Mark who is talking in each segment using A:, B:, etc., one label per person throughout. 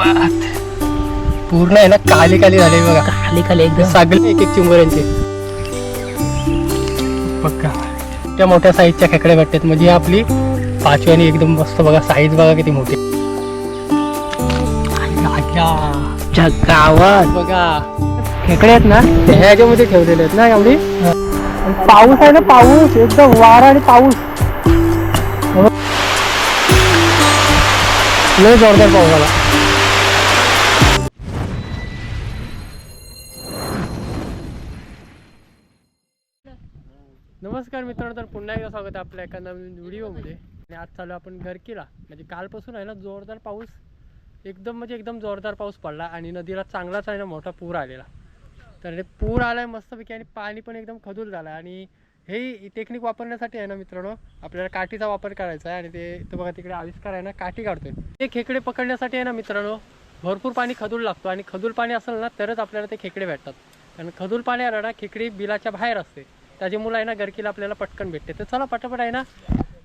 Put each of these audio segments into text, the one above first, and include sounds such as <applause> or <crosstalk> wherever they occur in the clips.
A: बात पूर्ण आहे ना काली काली झाले बघा.
B: खाली खाली एकदम.
A: सगळे एक एक चिंबोऱ्यांचे. बघा. त्या मोठ्या साईजच्या खेकडे भेटतात. म्हणजे ही आपली पाचवी आणि एकदम मस्त बघा साईज बघा किती मोठी.
B: गावात
A: बघा. खेकडे आहेत ना ते ह्याच्यामध्ये ठेवलेले आहेत ना एवढी? आणि पाऊस आहे ना पाऊस. एकदम वारा आणि पाऊस. लय जोरदार पाऊस आला स्वागत आहे आपल्या एका नवीन व्हिडिओमध्ये. आणि आज चालू आपण घरकीला. म्हणजे कालपासून आहे ना जोरदार पाऊस. एकदम म्हणजे एकदम जोरदार पाऊस पडला आणि नदीला चांगलाच आहे ना मोठा पूर आलेला. तर हे पूर आला आहे मस्तपैकी आणि पाणी पण एकदम खदूल झालं आणि हे टेक्निक वापरण्यासाठी आहे ना मित्रांनो आपल्याला काठीचा वापर करायचा आहे. आणि ते तो बघा तिकडे आविष्कार आहे ना काठी काढतोय. ते खेकडे पकडण्यासाठी आहे ना मित्रांनो भरपूर पाणी खदूल लागतो. आणि खदूल पाणी असेल ना तरच आपल्याला ते खेकडे भेटतात. कारण खदूल पाणी आलं ना खेकडी बिलाच्या बाहेर असते. त्याच्यामुळे आहे ना गरकीला आपल्याला पटकन भेटते. तर चला पटापट आहे ना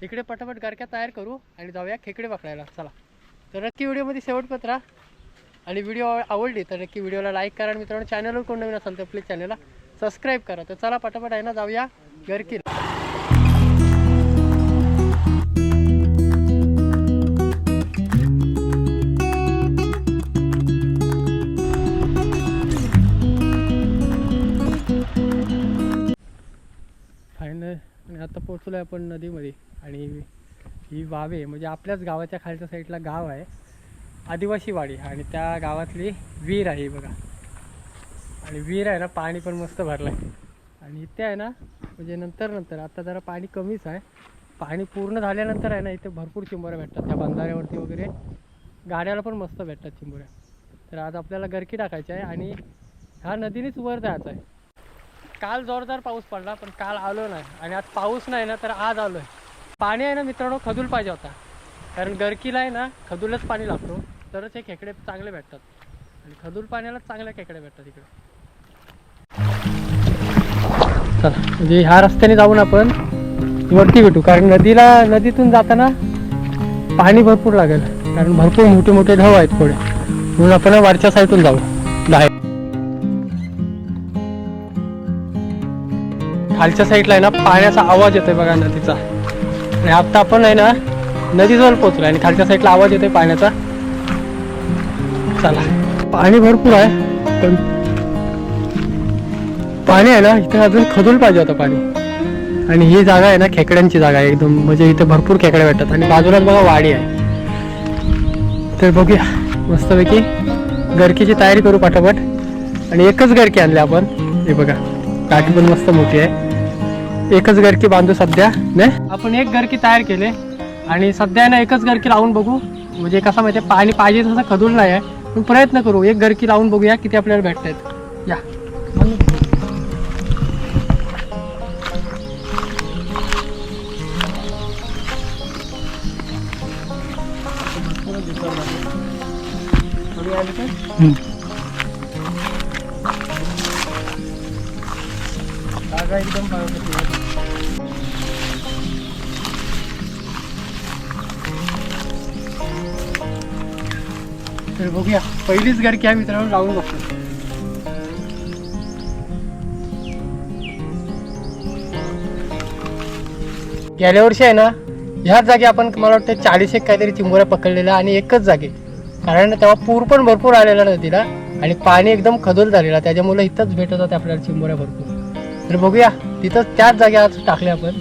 A: इकडे पटापट गरक्या तयार करू आणि जाऊया खेकडे पकडायला. चला. तर नक्की व्हिडिओमध्ये शेवटपत राहा. आणि व्हिडिओ आवडली तर नक्की व्हिडिओला लाईक करा. आणि मित्रांनो चॅनलवर कोण नवीन असाल तर प्लीज चॅनलला सबस्क्राईब करा. तर चला पटापट आहे ना जाऊया गरकीला आत्ता पोचलो आहे आपण नदीमध्ये आणि ही वाव आहे म्हणजे आपल्याच गावाच्या खालच्या साईडला गाव आहे आदिवासी वाडी. आणि त्या गावातली विहीर आहे बघा. आणि विहीर आहे ना पाणी पण मस्त भरलं आहे आणि इथे आहे ना म्हणजे नंतर नंतर आता जरा पाणी कमीच आहे. पाणी पूर्ण झाल्यानंतर आहे ना इथे भरपूर चिंबोऱ्या भेटतात. त्या बंधाऱ्यावरती वगैरे गाड्याला पण मस्त भेटतात चिंबोऱ्या. तर आज आपल्याला गरकी टाकायची आहे आणि ह्या नदीनेच वर जायचं आहे. काल जोरदार पाऊस पडला पण काल आलो नाही. आणि आज पाऊस नाही ना तर आज आलो आहे पाणी आहे ना मित्रांनो खजूल पाहिजे होता. कारण गरकीला आहे ना खदूलच पाणी लागतो. तरच हे खेकडे चांगले भेटतात. आणि खजूल पाण्याला चांगल्या खेकडे भेटतात इकडे. चला म्हणजे ह्या रस्त्याने जाऊन आपण वरती भेटू. कारण नदीला नदीतून जाताना पाणी भरपूर लागेल. कारण भरपूर मोठे मोठे ढव आहेत थोडे म्हणून आपण वरच्या साईडून जाऊ. बाहेर. खालच्या साईडला आहे ना पाण्याचा आवाज येतोय बघा नदीचा. आणि आता आपण आहे ना नदीजवळ पोहोचलो आणि खालच्या साईडला आवाज येतोय पाण्याचा. चला. पाणी भरपूर आहे पण पाणी आहे ना इथे अजून खदून पाहिजे होतं पाणी. आणि ही जागा आहे ना खेकड्यांची जागा आहे एकदम. म्हणजे इथे भरपूर खेकड्या भेटतात. आणि बाजूलाच बघा वाडी आहे. तर बघूया. मस्तपैकी गरकीची तयारी करू पाठोपाठ आणि एकच गरकी आणली आपण. हे बघा. काठी पण मस्त मोठी आहे. एकच गरकी बांधू सध्या ने? आपण एक गरकी तयार केले. आणि सध्या ना एकच गरकी लावून बघू. म्हणजे कसं माहिती पाणी पाहिजे तसं खदूल नाही आहे. पण प्रयत्न करू एक गरकी लावून बघूया किती आपल्याला भेटत आहेत या. हम्म. पहिलीच गडकी आहे मित्रांनो लावून बघतो. गेल्या वर्षी आहे ना ह्याच जागी आपण मला वाटतं चाळीस एक काहीतरी चिंबोऱ्या पकडलेल्या आणि एकच जागी. कारण तेव्हा पूर पण भरपूर आलेला नदीला आणि पाणी एकदम खदोल झालेला त्याच्यामुळे इथंच भेटत होते आपल्याला चिंबोऱ्या भरपूर. तर बघूया तिथंच त्याच जागी आज टाकले आपण.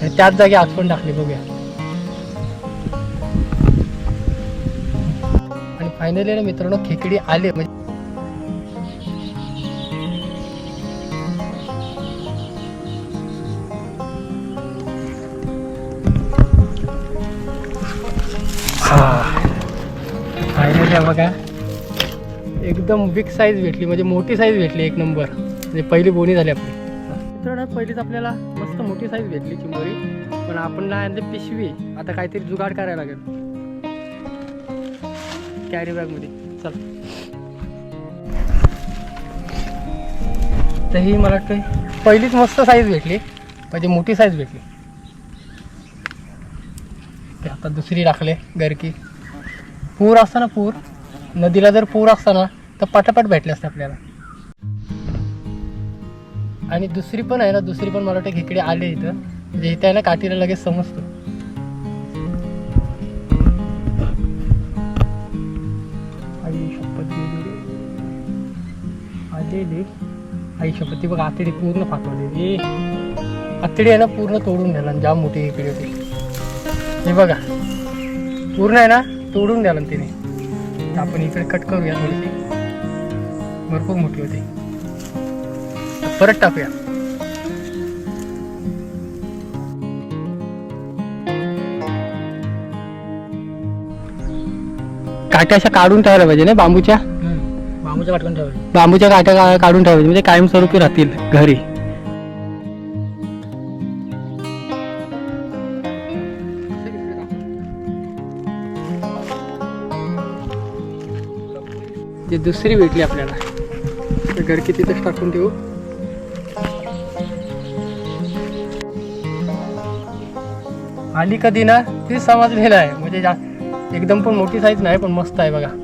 A: आणि त्याच जागी आज पण टाकले बघूया. फायनली ना मित्रांनो खेकडी आले. म्हणजे फायनली बघा. एकदम बिग साईज भेटली. म्हणजे मोठी साईज भेटली एक नंबर म्हणजे पहिली बोनी झाली आपली. मित्रांनो पहिलीच आपल्याला मस्त मोठी साईज भेटली चिंबोरी पण आपण ना आणली पिशवी. आता काहीतरी जुगाड करायला लागेल. कॅरी बॅगमध्ये. चल. तर ही मला वाटतं पहिलीच मस्त साईज भेटली. म्हणजे मोठी साईज भेटली. ते आता दुसरी टाकले गरकी. पूर असताना पूर. नदीला जर पूर असताना तर पटापट भेटले असते आपल्याला. आणि दुसरी पण आहे ना दुसरी पण मला वाटतं खेकडे आले इथं. म्हणजे इथे आहे ना काठीला लगेच समजतो. आलेली आई शपथ ती बघ आतडी पूर्ण फाटवलेली आतडी आहे ना पूर्ण तोडून द्याला जाम मोठी इकडे होती. हे बघा पूर्ण आहे ना तोडून द्याला तिने. तर आपण इकडे कट करूया थोडीशी. भरपूर मोठी होती. परत टाकूया. काट्या अशा काढून ठेवायला पाहिजे ना बांबूच्या?
C: बांबूच्या काटकून ठेवले
A: बांबूच्या काट्या का- काढून ठेवायच्या म्हणजे कायमस्वरूपी राहतील घरी. ती दुसरी भेटली आपल्याला. तर घरकी तिथंच टाकून ठेवू आली कधी ना ती समजलेलं आहे. म्हणजे जा- एकदम पण मोठी साईज नाही पण मस्त आहे बघा.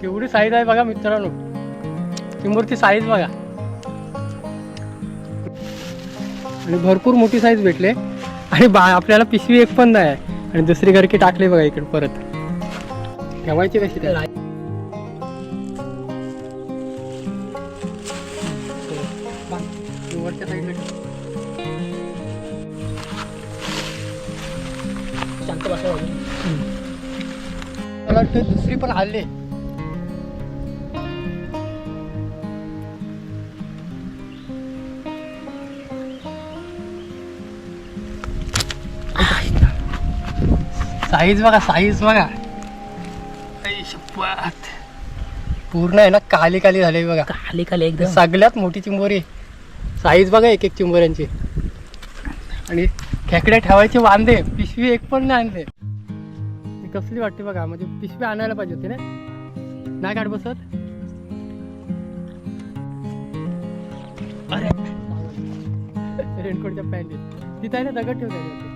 A: केवढी साईज आहे बघा मित्रांनो. चिंबूरची साईज बघा. आणि भरपूर मोठी साईज भेटले. आणि बा आपल्याला पिशवी एक पण नाही आणि दुसरी घरकी टाकली बघा इकडे परत. ठेवायची कशी त्याला? मला वाटतं दुसरी पण आले. साईज बघा साईज बघा. शपथ. पूर्ण आहे ना काली काली झाली बघा.
C: खाली खाली एकदम
A: सगळ्यात मोठी चिंबोरी. साईज बघा एक एक चिंबोऱ्यांची. आणि खेकड्या ठेवायचे वांदे पिशवी एक पण नाही आणले. ही कसली वाटते बघा म्हणजे पिशवी आणायला पाहिजे होती ना? नाही काढ बसत. अरे. <laughs> रेनकोटच्या पॅन्टीत तिथं आहे ना दगड ठेवता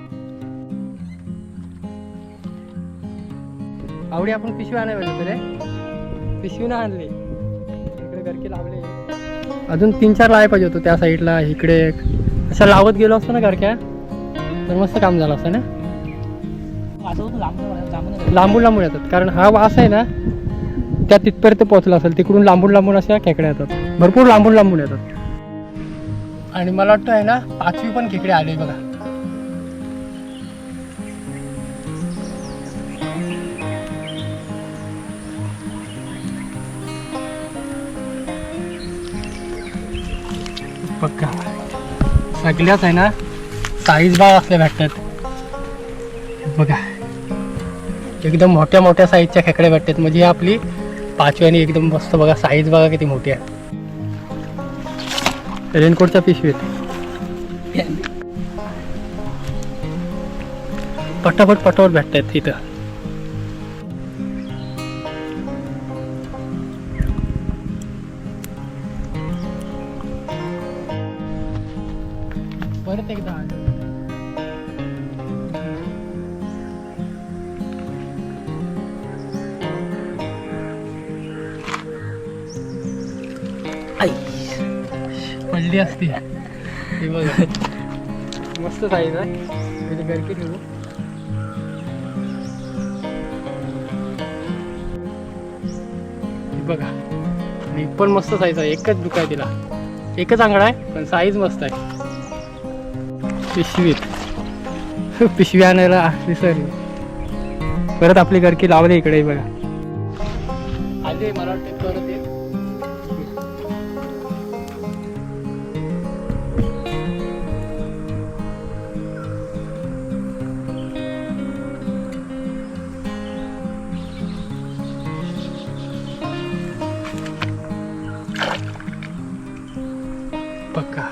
A: आवडी आपण पिशवी आणायला पाहिजे रे. पिशवी ना आणली. इकडे गरके लावले अजून तीन चार लावायला पाहिजे होतं त्या साईडला इकडे एक. असं लावत गेलो असतो ना गरक्या तर मस्त काम झालं असतं ना.
C: लांबून
A: लांबून येतात कारण हा वास आहे ना त्या तिथपर्यंत पोहोचला असेल तिकडून लांबून लांबून अशा खेकड्या येतात. भरपूर लांबून लांबून येतात. आणि मला वाटतं आहे ना पाचवी पण खेकडे आले बघा. सगळ्याच आहे ना साईज बाग असल्या भेटतात. बघा. एकदम मोठ्या मोठ्या साईजच्या खेकड्या भेटतात. म्हणजे आपली पाचवी आणि एकदम मस्त बघा साईज बघा किती मोठी आहे. रेनकोटच्या पिशवीत. पटापट पटापट भेटतात इथं. पडली असती. हे बघा. मस्त साईज आहे म्हणजे गरकी ठेवू बघा. आणि पण मस्त साईज आहे एकच दुका आहे तिला. एकच आंगडा आहे पण साईज मस्त आहे. पिशवीत. <laughs> पिशवी आणायला विसरली परत आपली गरकी लावली इकडे बघा. आले मला वाटतं परत येत. पक्का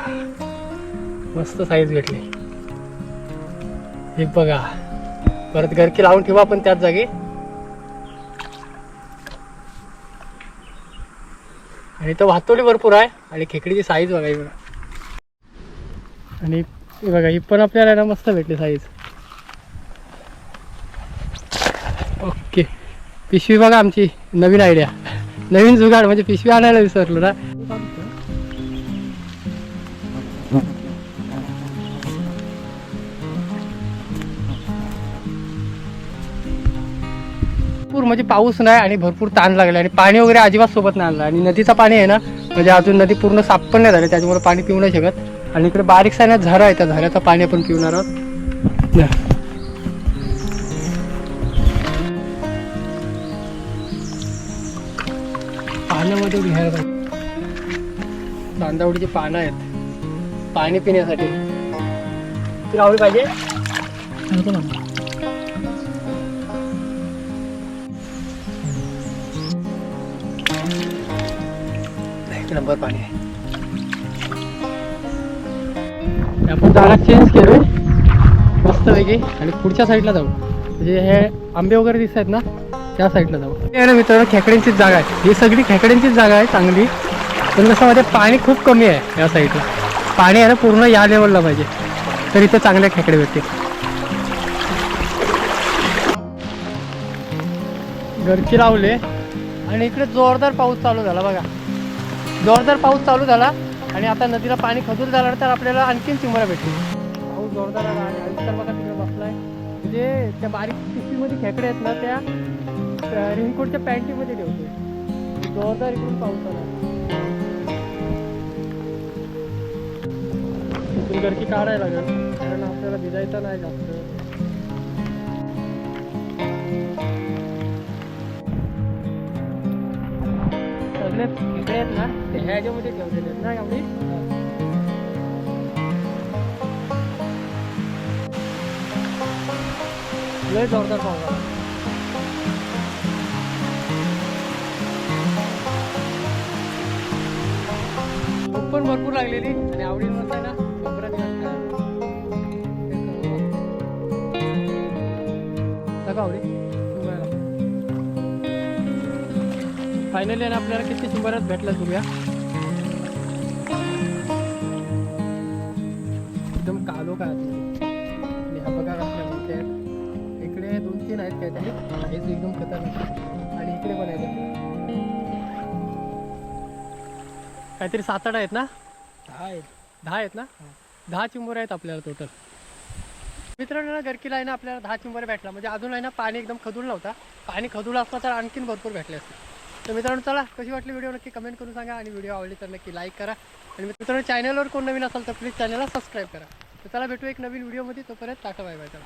A: मस्त साईज भेटली. हे बघा. परत गरकी लावून ठेवा आपण त्याच जागी. आणि तो वाहतोली भरपूर आहे. आणि खेकडीची साईज बघा ही बघा. आणि हे बघा ही पण आपल्याला ना मस्त भेटली साईज ओके. पिशवी बघा आमची. नवीन आयडिया नवीन जुगाड म्हणजे पिशवी आणायला विसरलो ना. म्हणजे पाऊस नाही आणि भरपूर ताण लागला आणि पाणी वगैरे अजिबात सोबत नाही आणलं. आणि नदीचं पाणी आहे ना म्हणजे अजून नदी पूर्ण साफ पण नाही झाली त्याच्यामुळे पाणी पिऊ नाही शकत. आणि इकडे बारीक सायना झरा आहे त्या झऱ्याचं पाणी आपण पिवणार आहोत. या. पाण्यामध्ये घ्यायला पाहिजे कांदावडीची पानं आहेत. पाणी पिण्यासाठी. तुला आवडी पाहिजे एक नंबर पाणी आहे. आपण जागा चेंज केलोय. मस्तपैकी आणि पुढच्या साईडला जाऊ. म्हणजे हे आंबे वगैरे दिसत आहेत ना त्या साईडला जाऊ. हे आहे ना मित्रांनो खेकड्यांचीच जागा आहे. ही सगळी खेकड्यांचीच जागा आहे चांगली. पण कसं मध्ये पाणी खूप कमी आहे या साईडला पाणी आहे ना पूर्ण या लेवलला पाहिजे. तर इथे चांगले खेकडे भेटतील. घरची लावले. आणि इकडे जोरदार पाऊस चालू झाला बघा. जोरदार पाऊस चालू झाला आणि आता नदीला पाणी खजूर झालं तर आपल्याला आणखीन चिंबरा भेटली पाऊस जोरदार आला आणि आयुष्य बघा तिकडे बसलाय. म्हणजे त्या बारीक पिशवीमध्ये खेकडे आहेत ना त्या रेनकोटच्या पॅन्टीमध्ये ठेवतोय. जोरदार इकडून पाऊस आला गरकी काढायला लागेल कारण आपल्याला भिजायचं नाही जास्त. सगळे खेकडे आहेत ना ते ह्याच्यामध्ये ठेवलेले आहेत ना एवढी? लय जोरदार पाऊस आला. भूक पण भरपूर लागलेली आणि आवडी मस्त ना डोंगरात निवांत आवडी. फायनली ना आपल्याला किती चिंबऱ्यात भेटलं बघूया. एकदम कालो काय आणि हा बघा आहेत. इकडे दोन तीन आहेत काहीतरी. हेच एकदम खतरनाक आणि इकडे पण आहेत. काहीतरी सात आठ आहेत ना?
C: दहा आहेत.
A: दहा आहेत ना? दहा चिंबोरे आहेत आपल्याला टोटल मित्रांनो ना गरकीला आहे ना आपल्याला दहा चिंबोरे भेटला. म्हणजे अजून आहे ना पाणी एकदम खदुळला होता पाणी खदुळला असता तर आणखीन भरपूर भेटले असते. तर मित्रांनो चला कशी वाटली व्हिडिओ नक्की कमेंट करून सांगा आणि व्हिडिओ आवडली तर नक्की लाईक करा. आणि मित्रांनो चॅनलवर कोण नवीन असेल तर प्लीज चॅनलला सबस्क्राईब करा. तर चला भेटू एक नवीन व्हिडिओमध्ये तोपर्यंत टाटा बाय बाय चला.